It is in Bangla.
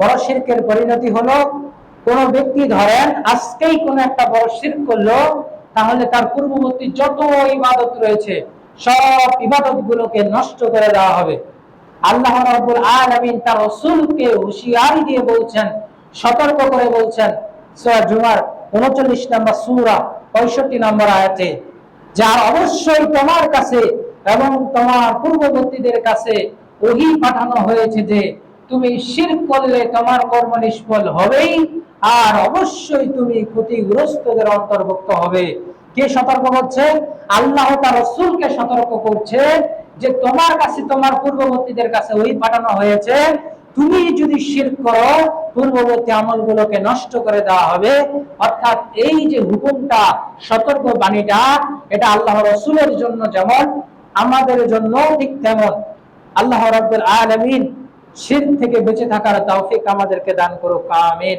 বড় শিরকের পরিণতি হলো, কোন ব্যক্তি ধরেন আজকেই কোন একটা বড় শিরক করল, তাহলে তার পূর্ববর্তী যত ইবাদত রয়েছে, সব ইবাদত গুলোকে নষ্ট করে দেওয়া হবে। আল্লাহ রাব্বুল আলামিন তার রাসূলকে হুঁশিয়ারি দিয়ে বলছেন, সতর্ক করে বলছেন, সূরা জুমার 39 নম্বর সূরা 65 নম্বর আয়াতে যার অবশ্যই তোমার কাছে এবং তোমার পূর্ববর্তীদের কাছে ওহি পাঠানো হয়েছে যে তুমি শিরক করলে তোমার কর্ম নিষ্ফল হবেই, আর অবশ্যই তুমি ক্ষতিগ্রস্তদের অন্তর্ভুক্ত হবে। কে সতর্ক করছে? আল্লাহ তার রসুলকে সতর্ক করছে যে তোমার কাছে, তোমার পূর্ববর্তীদের কাছে ওই পাঠানো হয়েছে, তুমি যদি শির করো, পূর্ববর্তী আমলগুলোকে নষ্ট করে দেওয়া হবে। অর্থাৎ এই যে হুকুমটা, সতর্ক বাণীটা, এটা আল্লাহ রসুলের জন্য যেমন, আমাদের জন্য ঠিক তেমন। আল্লাহ রাব্বুল আলামিন শির থেকে বেঁচে থাকার তৌফিক আমাদেরকে দান করুক আমিন।